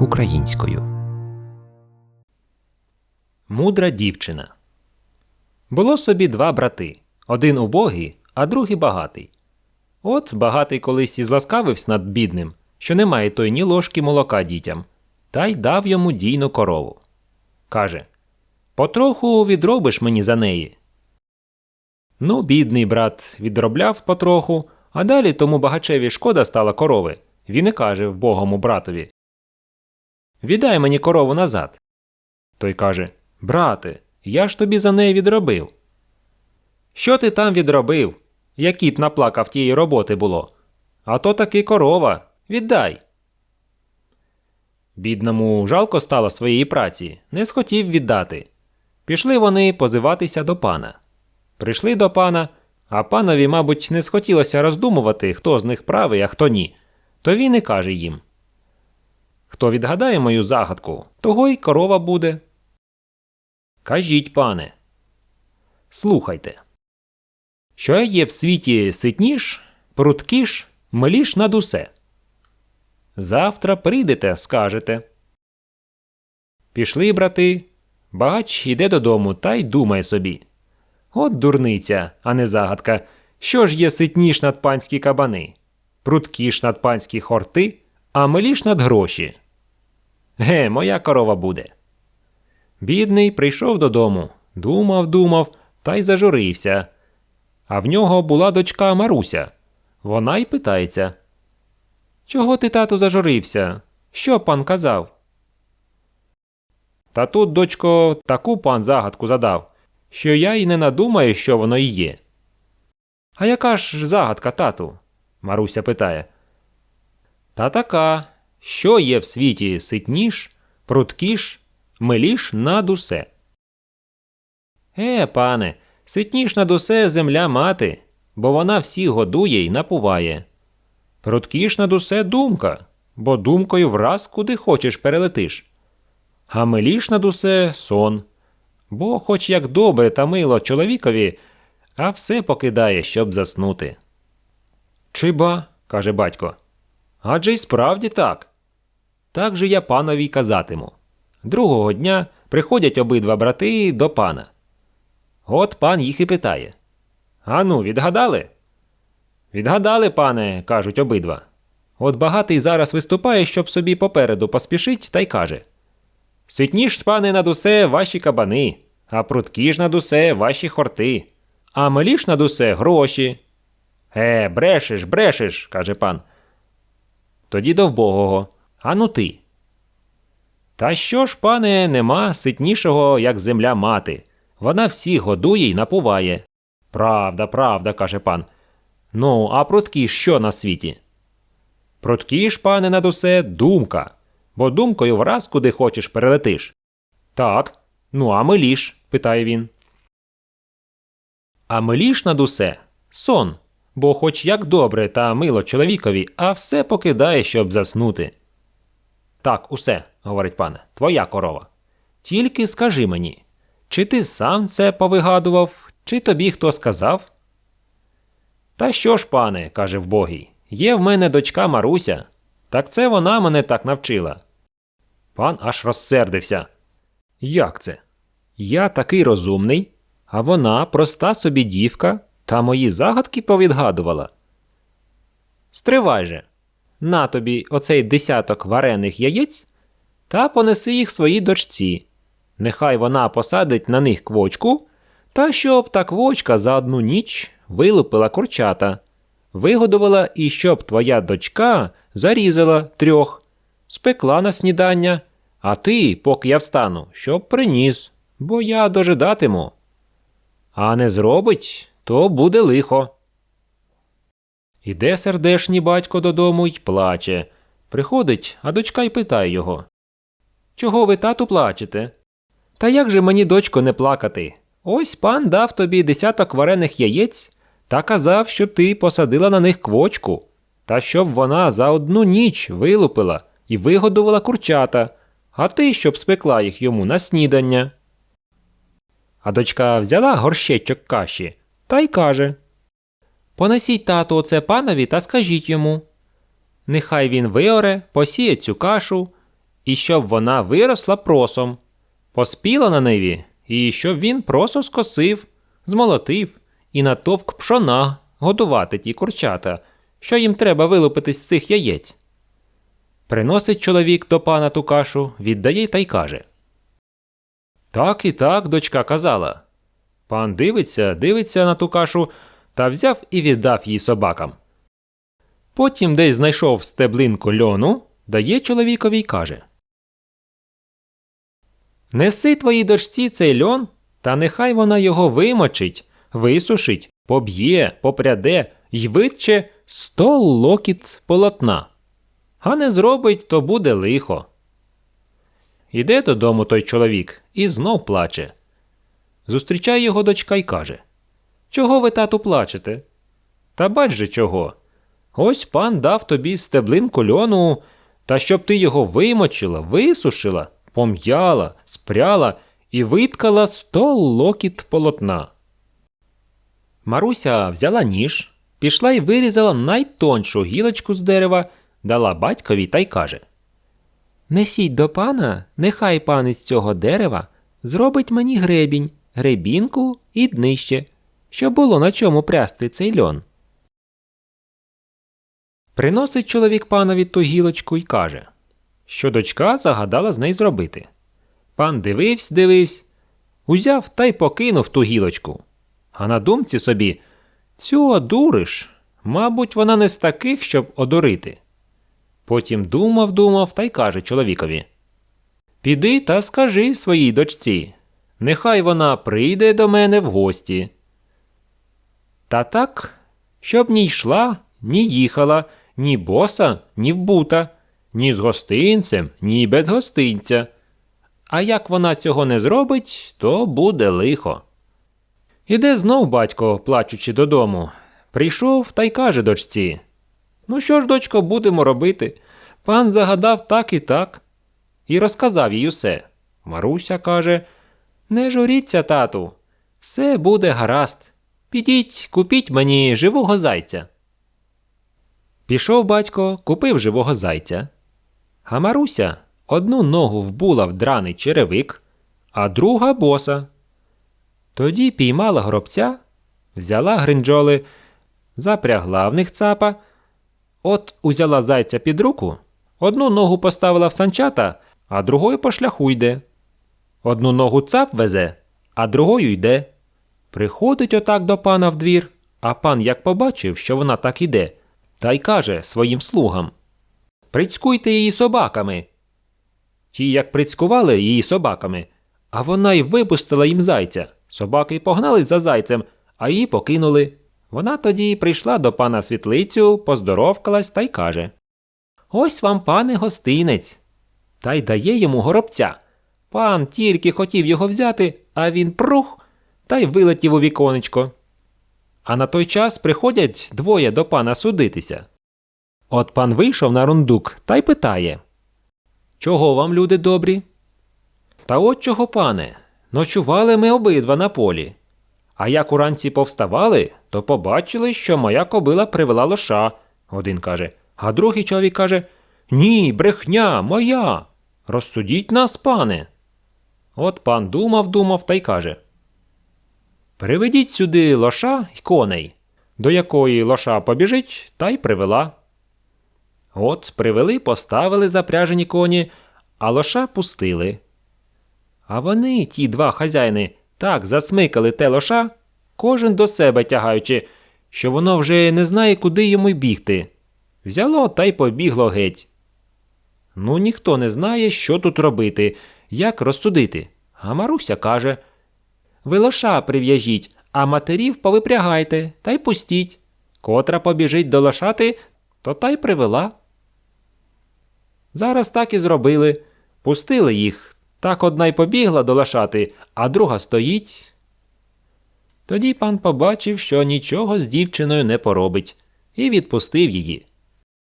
українською. Мудра дівчина. Було собі два брати один убогий, а другий багатий. От багатий колись і зласкавився над бідним, що немає той ні ложки молока дітям, та й дав йому дійну корову. Каже Потроху відробиш мені за неї. Ну, бідний брат відробляв потроху, а далі тому багачеві шкода стала корови. Він і каже вбогому братові Віддай мені корову назад. Той каже Брате, я ж тобі за неї відробив. Що ти там відробив? Я кіт наплакав тієї роботи було. А то таки корова. Віддай. Бідному жалко стало своєї праці, не схотів віддати. Пішли вони позиватися до пана. Прийшли до пана, а панові, мабуть, не схотілося роздумувати, хто з них правий, а хто ні. То він і каже їм: Хто відгадає мою загадку, того й корова буде. Кажіть, пане. Слухайте. Що є в світі ситніш, пруткіш, миліш над усе? Завтра прийдете, скажете. Пішли, брати. Багач іде додому та й думає собі. От дурниця, а не загадка. Що ж є ситніш над панські кабани, пруткіш над панські хорти, а миліш над гроші. Ге, моя корова буде. Бідний прийшов додому, думав, думав та й зажурився. А в нього була дочка Маруся. Вона й питається. Чого ти, тату, зажурився? Що пан казав? Та тут, дочко, таку пан загадку задав, що я й не надумаю, що воно і є. А яка ж загадка, тату? Маруся питає. Та така, що є в світі ситніш, пруткіш, миліш над усе. Е, пане, ситніш над усе земля мати, бо вона всіх годує й напуває. Пруткіш над усе думка, бо думкою враз куди хочеш перелетиш. А миліш над усе сон. Бо, хоч як добре та мило чоловікові, а все покидає, щоб заснути. Чи ба, каже батько. Адже й справді так. Так же я панові казатиму. Другого дня приходять обидва брати до пана. От пан їх і питає. Ану, відгадали? Відгадали, пане, кажуть обидва. От багатий зараз виступає, щоб собі попереду поспішить, та й каже Ситніш, пане, над усе ваші кабани, а пруткі ж над усе ваші хорти, а миліш над усе гроші. Е, брешеш, брешеш, каже пан. Тоді до вбогого. Ану ти. Та що ж, пане, нема ситнішого, як земля мати. Вона всіх годує й напуває. Правда, правда, каже пан. Ну, а пруткі що на світі? Пруткі ж, пане, над усе думка, бо думкою враз куди хочеш перелетиш. Так, ну а миліш? питає він. А миліш над усе сон, бо хоч як добре та мило чоловікові, а все покидає, щоб заснути. Так, усе, говорить пане, твоя корова. Тільки скажи мені, чи ти сам це повигадував, чи тобі хто сказав? Та що ж, пане, каже вбогий, є в мене дочка Маруся. Так це вона мене так навчила. Пан аж розсердився. Як це? Я такий розумний, а вона проста собі дівка та мої загадки повідгадувала. Стривай же, на тобі оцей десяток варених яєць та понеси їх своїй дочці. Нехай вона посадить на них квочку, та щоб та квочка за одну ніч вилупила курчата, вигодувала і щоб твоя дочка зарізала трьох, спекла на снідання, а ти, поки я встану, щоб приніс, бо я дожидатиму. А не зробить, то буде лихо. Іде сердешній батько додому й плаче. Приходить, а дочка й питає його Чого ви, тату, плачете? Та як же мені, дочко, не плакати? Ось пан дав тобі десяток варених яєць та казав, щоб ти посадила на них квочку, та щоб вона за одну ніч вилупила і вигодувала курчата, а ти щоб спекла їх йому на снідання. А дочка взяла горщечок каші та й каже Понесіть тату оце панові та скажіть йому. Нехай він виоре, посіє цю кашу і щоб вона виросла просом, поспіла на ниві, і щоб він просо скосив, змолотив і натовк пшона годувати ті курчата, що їм треба вилупити з цих яєць. Приносить чоловік до пана ту кашу, віддає та й каже. Так і так, дочка казала. Пан дивиться, дивиться на ту кашу та взяв і віддав її собакам. Потім десь знайшов стеблинку льону, дає чоловікові й каже. Неси твоїй дочці цей льон, та нехай вона його вимочить, висушить, поб'є, попряде й витче сто локіт полотна. А не зробить, то буде лихо. Іде додому той чоловік і знов плаче. Зустрічає його дочка й каже Чого ви, тату, плачете? Та бач же чого. Ось пан дав тобі стеблинку льону, та щоб ти його вимочила, висушила, пом'яла, спряла і виткала сто локіт полотна. Маруся взяла ніж, пішла й вирізала найтоншу гілочку з дерева, дала батькові та й каже Несіть до пана, нехай пан із цього дерева зробить мені гребінь, гребінку і днище, щоб було на чому прясти цей льон. Приносить чоловік панові ту гілочку й каже, що дочка загадала з неї зробити. Пан дивився, дивився, узяв та й покинув ту гілочку. А на думці собі цю одуриш, мабуть, вона не з таких, щоб одурити. Потім думав, думав та й каже чоловікові Піди та скажи своїй дочці, нехай вона прийде до мене в гості. Та так, щоб ні йшла, ні їхала, ні боса, ні вбута, ні з гостинцем, ні без гостинця. А як вона цього не зробить, то буде лихо. Іде знов батько, плачучи додому. Прийшов та й каже дочці Ну що ж, дочко, будемо робити? Пан загадав так і так. І розказав їй усе. Маруся каже Не журіться, тату, все буде гаразд. Підіть, купіть мені живого зайця. Пішов батько, купив живого зайця. А Маруся одну ногу вбула в драний черевик, а друга боса. Тоді піймала гробця, взяла гринджоли, запрягла в них цапа, от узяла зайця під руку, одну ногу поставила в санчата, а другою по шляху йде. Одну ногу цап везе, а другою йде. Приходить отак до пана в двір, а пан як побачив, що вона так іде, та й каже своїм слугам Прицькуйте її собаками. Ті, як прицькували її собаками, а вона й випустила їм зайця. Собаки й погнали за зайцем, а її покинули. Вона тоді прийшла до пана в світлицю, поздоровкалась та й каже Ось вам, пане гостинець. Та й дає йому горобця. Пан тільки хотів його взяти, а він прух та й вилетів у віконечко. А на той час приходять двоє до пана судитися. От пан вийшов на рундук та й питає Чого вам, люди добрі? Та от чого, пане, ночували ми обидва на полі. А як уранці повставали, то побачили, що моя кобила привела лоша, один каже, а другий чоловік каже Ні, брехня, моя. Розсудіть нас, пане. От пан думав, думав та й каже Приведіть сюди лоша й коней, до якої лоша побіжить, та й привела. От привели, поставили запряжені коні, а лоша пустили. А вони, ті два хазяїни, так засмикали те лоша, кожен до себе тягаючи, що воно вже не знає, куди йому бігти. Взяло та й побігло геть. Ну, ніхто не знає, що тут робити, як розсудити. А Маруся каже Ви лоша прив'яжіть, а матерів повипрягайте та й пустіть. Котра побіжить до лошати, то та й привела. Зараз так і зробили. Пустили їх. Так одна й побігла до лошати, а друга стоїть. Тоді пан побачив, що нічого з дівчиною не поробить, і відпустив її.